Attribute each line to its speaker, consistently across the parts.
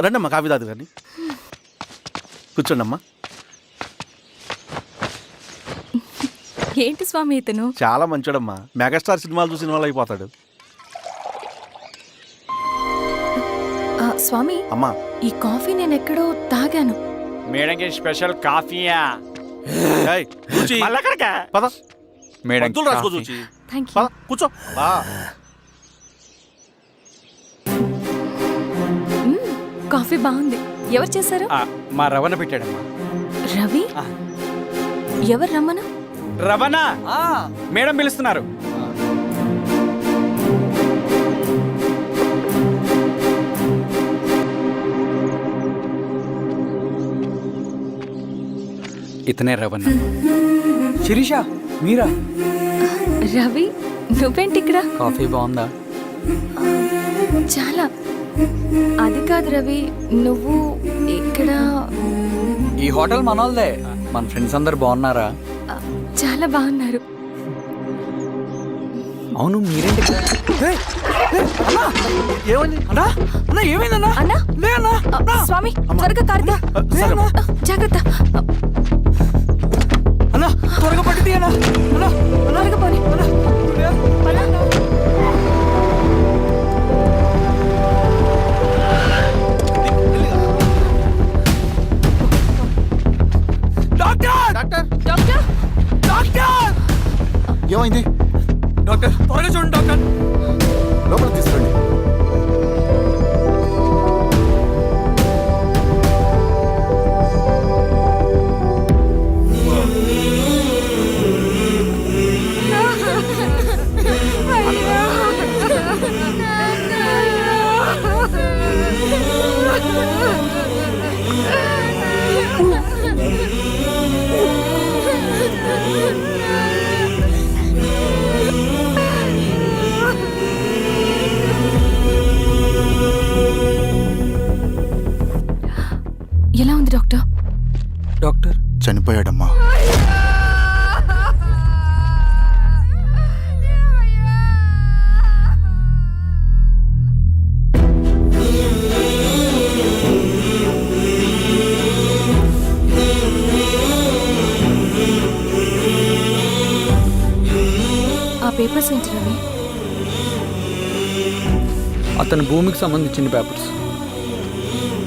Speaker 1: రండమ్మా కాఫీ తాదు కానీ. కూర్చోండమ్మా.
Speaker 2: ఏంటి స్వామి ఇతను?
Speaker 1: చాలా మంచోడమ్మా. మెగాస్టార్ సినిమాలు చూసిన వాళ్ళు అయిపోతాడు.
Speaker 2: ఆ, స్వామి
Speaker 1: అమ్మా.
Speaker 2: ఈ కాఫీ నేను ఎక్కడో తాగాను.
Speaker 3: మేడంకి స్పెషల్ కాఫీయా?
Speaker 1: ఏయ్, కూర్చో.
Speaker 3: మళ్ళక్కడికా
Speaker 1: పద.
Speaker 3: మేడం
Speaker 1: రాసుకో. చూచి.
Speaker 2: థ్యాంక్ యూ
Speaker 1: పద కూర్చో. బా.
Speaker 2: కాఫీ బాగుంది. ఎవరు చేశారు?
Speaker 3: ఆ, మా రవణ పెట్టాడమ్మా.
Speaker 2: రవి. ఎవరు రమ్మను
Speaker 3: రవణ! మేడం పిలుస్తున్నారు. ఇతనే రవణ. శిరీష మీరా?
Speaker 2: రవి నువ్వేంటి ఇక్కడ?
Speaker 3: కాఫీ బాగుందా?
Speaker 2: చాలా అది కాదు రవి నువ్వు ఇక్కడ
Speaker 3: ఈ హోటల్ మనోల్దే. మన ఫ్రెండ్స్ అందరు బాగున్నారా?
Speaker 2: చాలా బాగున్నారు.
Speaker 3: అవును మీరేంటి?
Speaker 1: ఏమని
Speaker 3: అన్నా! అన్నా! ఏమైందన్నా
Speaker 2: అన్నా?
Speaker 3: లే అన్నా
Speaker 2: ఆ, స్వామి త్వరగా జాగ్రత్త.
Speaker 3: అన్నా త్వరగా పట్టి అన్నా! అన్నా!
Speaker 4: ఏమైంది?
Speaker 3: డాక్టర్ త్వరగా చూడండి డాక్టర్.
Speaker 4: లోపల తీసుకురండి.
Speaker 2: ఎలా
Speaker 4: చనిపోయాడమ్మా.
Speaker 2: ఆ పేపర్స్ ఏంటి రవి?
Speaker 5: అతని భూమికి సంబంధించిన పేపర్స్.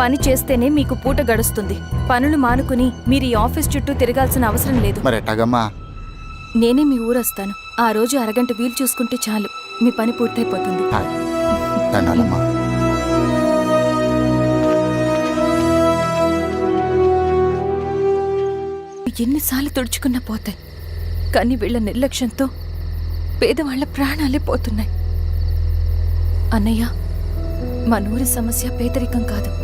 Speaker 2: పని చేస్తేనే మీకు పూట గడుస్తుంది. పనులు మానుకుని మీరు ఈ ఆఫీస్ చుట్టూ తిరగాల్సిన అవసరం లేదు.
Speaker 4: మరి ఎట్టాగమ్మా
Speaker 2: నేనే మీ ఊరొస్తాను. ఆ రోజు అరగంట వీలు చూసుకుంటే చాలు. మీ పని పూర్తయిపోతుంది.
Speaker 4: హాయ్. దండాలమ్మా
Speaker 2: ఎన్నిసార్లు తుడుచుకున్నా పోతాయి. కానీ వీళ్ళ నిర్లక్ష్యంతో పేదవాళ్ళ ప్రాణాలే పోతున్నాయి. అన్నయ్య మా నూరి సమస్య పేదరికం కాదు.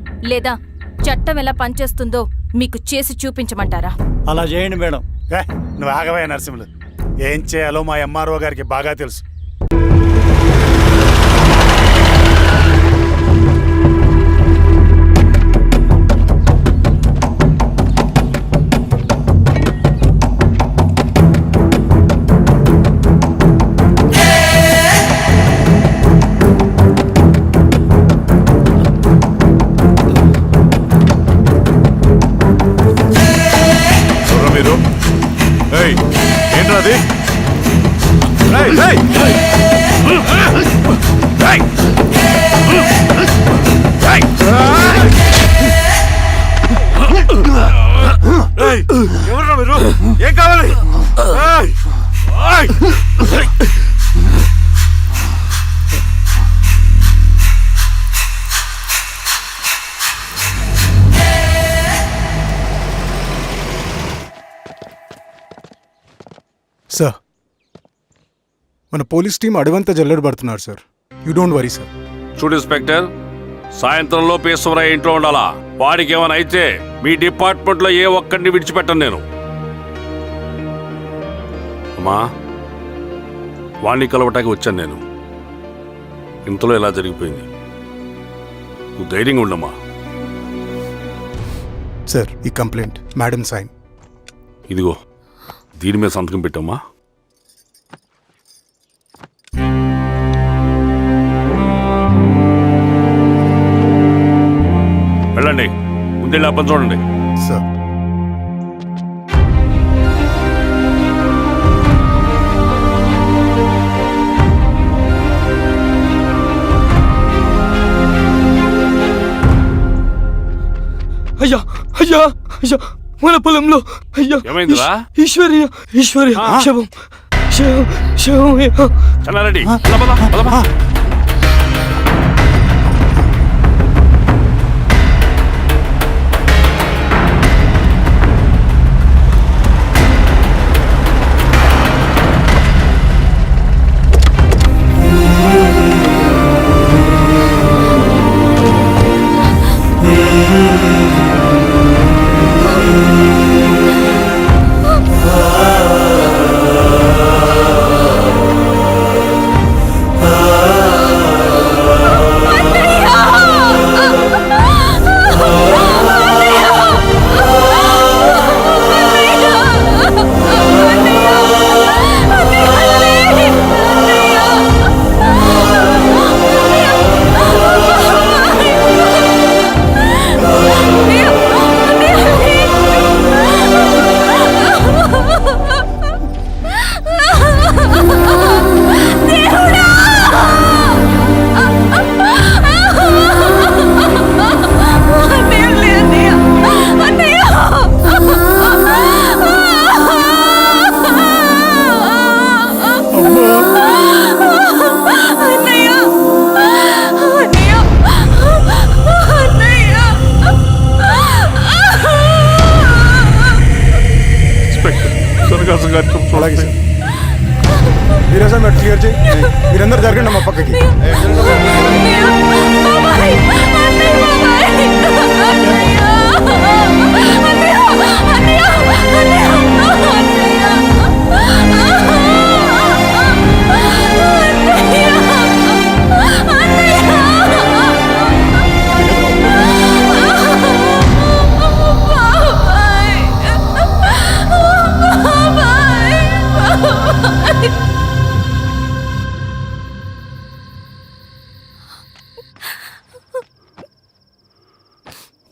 Speaker 2: లేదా చట్టం ఎలా పనిచేస్తుందో మీకు చేసి చూపించమంటారా?
Speaker 6: అలా చేయండి మేడం. నువ్వు ఆగవే నరసింహులు. ఏం చేయాలో మా ఎంఆర్ఓ గారికి బాగా తెలుసు.
Speaker 7: సార్ మన పోలీస్ టీం అడవంతా జల్లెడ పడుతున్నారు sir you don't worry sir
Speaker 8: చూడు ఇన్స్పెక్టర్. సాయంత్రంలో పేశ్వరయ్య ఇంట్లో ఉండాలా? వాడికి ఏమైనా అయితే మీ డిపార్ట్మెంట్లో ఏ ఒక్కడిని విడిచిపెట్టను నేను. అమ్మా వాణ్ణి కలవటానికి వచ్చాను నేను. ఇంతలో ఇలా జరిగిపోయింది? నువ్వు ధైర్యంగా ఉండమ్మా.
Speaker 7: సార్ ఈ కంప్లైంట్ మేడం సైన్
Speaker 8: ఇదిగో. దీని మీద సంతకం పెట్టమ్మా. వెళ్ళండి. ముందెళ్ళి అబ్బని చూడండి.
Speaker 7: సార్.
Speaker 9: అయ్యా అయ్యా అయ్యా. మన పొలంలో అయ్యా
Speaker 8: ఏమైందిరా?
Speaker 9: ఈశ్- ఈశ్వర్య ఈశ్వర్య. శవం శవం శవం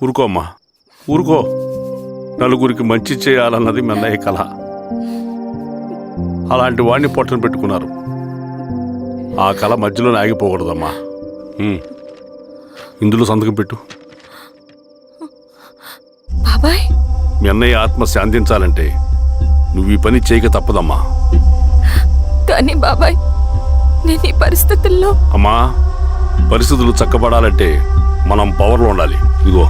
Speaker 8: ఊరుకో అమ్మా. ఊరుకో. నలుగురికి మంచి చేయాలన్నది మీ అన్నయ్య కళ అలాంటి వాడిని పొట్టన పెట్టుకున్నారు. ఆ కళ మధ్యలో ఆగిపోకూడదమ్మా. ఇందులో సంతకం పెట్టు.
Speaker 2: బాబాయ్?
Speaker 8: మీ అన్నయ్య ఆత్మ శాంతించాలంటే నువ్వు ఈ పని చేయక తప్పదమ్మా.
Speaker 2: కానీ బాబాయ్ నేను ఈ పరిస్థితుల్లో
Speaker 8: అమ్మా పరిస్థితులు చక్కబడాలంటే మనం పవర్లో ఉండాలి. ఇదిగో.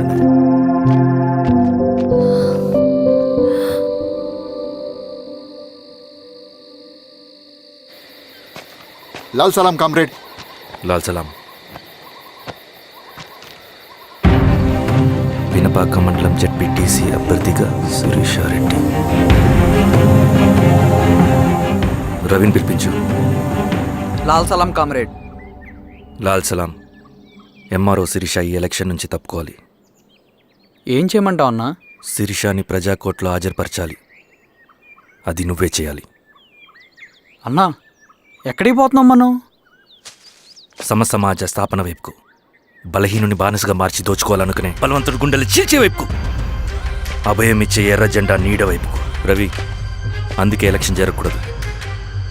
Speaker 8: రండి.
Speaker 10: లాల్ సలాం కామ్రేడ్.
Speaker 11: లాల్ సలాం. వినపాక మండలం జడ్పీటీసీ అభ్యర్థిగా సురేషారెడ్డి రవిని పిలిపించు.
Speaker 5: లాల్ సలాం కామ్రేడ్.
Speaker 11: లాల్ సలాం. ఎంఆర్ఓ శిరీష ఈ ఎలక్షన్ నుంచి తప్పుకోవాలి.
Speaker 9: ఏం చేయమంటావు అన్నా?
Speaker 11: శిరీషాని ప్రజాకోర్టులో హాజరుపరచాలి. అది నువ్వే చేయాలి.
Speaker 9: అన్నా ఎక్కడికి పోతున్నాం మనం?
Speaker 11: సమసమాజ స్థాపన వైపుకు. బలహీనుని బానిసగా మార్చి దోచుకోవాలనుకునే బలవంతుడు గుండెలు చీల్చే వైపుకు. అభయం ఇచ్చే ఎర్ర జెండా నీడ వైపుకు. రవి అందుకే ఎలక్షన్ జరగకూడదు.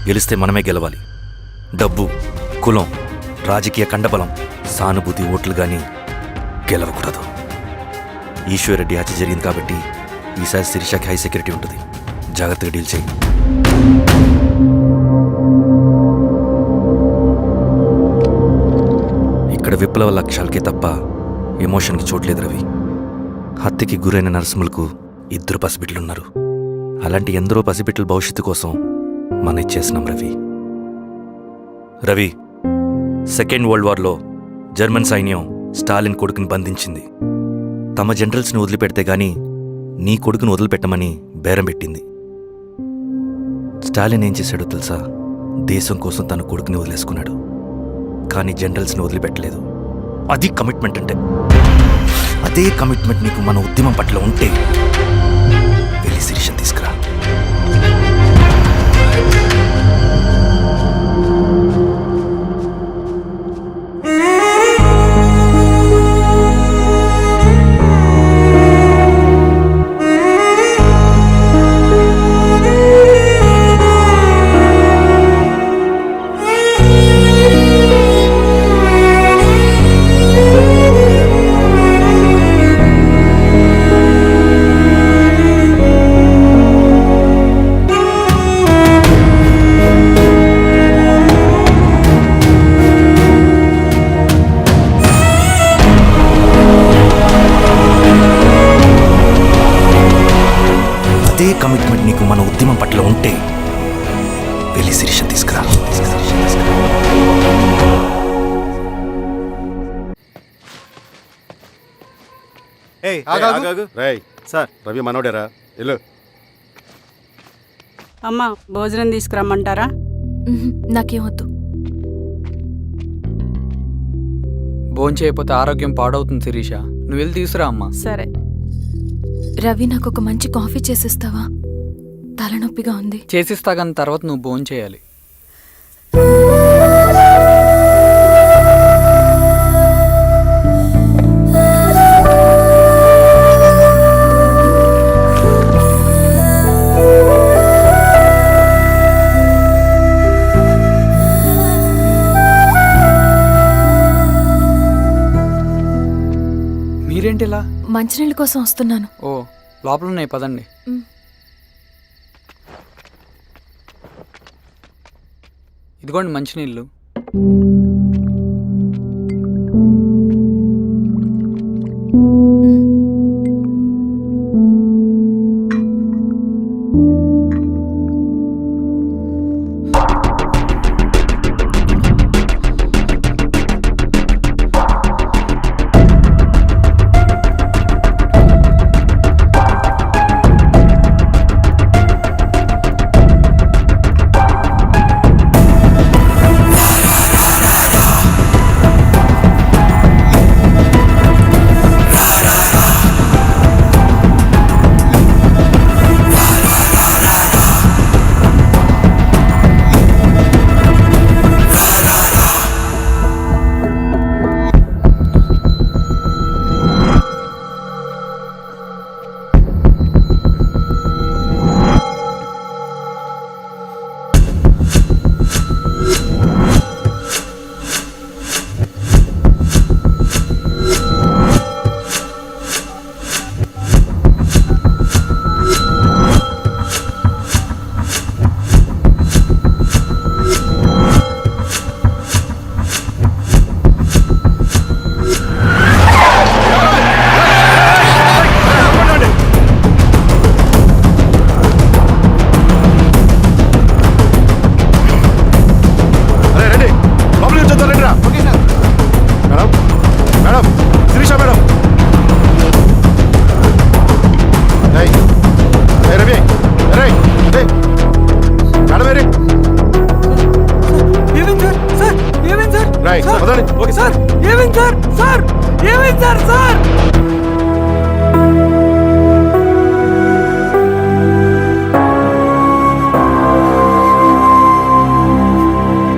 Speaker 11: గెలిస్తే మనమే గెలవాలి. డబ్బు కులం రాజకీయ కండబలం సానుభూతి ఓట్లు కానీ గెలవకూడదు. ఈశ్వరెడ్డి హత్య జరిగింది కాబట్టి ఈసారి శిరీషకి హై సెక్యూరిటీ ఉంటుంది. జాగ్రత్తగా డీల్ చేయి. ఇక్కడ విప్లవ లక్ష్యాలకే తప్ప ఎమోషన్కి చోట్లేదు రవి. హత్యకి గురైన నరసింహులకు ఇద్దరు పసిబిడ్డలున్నారు. అలాంటి ఎందరో పసిబిడ్డల భవిష్యత్తు కోసం మన ఇచ్చేసినాం రవి. రవి సెకండ్ వరల్డ్ వార్లో జర్మన్ సైన్యం స్టాలిన్ కొడుకుని బంధించింది. తమ జనరల్స్ని వదిలిపెడితే గాని నీ కొడుకును వదిలిపెట్టమని బేరం పెట్టింది. స్టాలిన్ ఏం చేశాడో తెలుసా? దేశం కోసం తన కొడుకుని వదిలేసుకున్నాడు. కానీ జనరల్స్ని వదిలిపెట్టలేదు. అది కమిట్మెంట్ అంటే. అదే కమిట్మెంట్ నీకు మన ఉద్యమం పట్ల ఉంటే వెళ్ళి శిరీషం తీసుకు కమిట్మెంట్ నీకు మన ఉద్యమం పట్ల ఉంటే వెళ్ళి శిరీషం తీసుకురా.
Speaker 12: రేయ్ సార్. రవి మనోడేరా? ఇల్లు
Speaker 13: అమ్మ భోజనం తీసుకురమ్మంటారా?
Speaker 2: ఉహుం, నాకేం వద్దు.
Speaker 5: భోంచేయకపోతే ఆరోగ్యం పాడవుతుంది శిరీష. నువ్వు వెళ్ళి తీసురా అమ్మా.
Speaker 13: సరే.
Speaker 2: రవి నాకు ఒక మంచి కాఫీ చేసిస్తావా? తలనొప్పిగా ఉంది.
Speaker 5: చేసిస్తాగాని తర్వాత నువ్వు భోంచేయాలి
Speaker 2: మంచినీళ్ళ కోసం వస్తున్నాను.
Speaker 5: ఓ లోపల ఉన్నాయి పదండి. ఇదిగోండి మంచినీళ్ళు.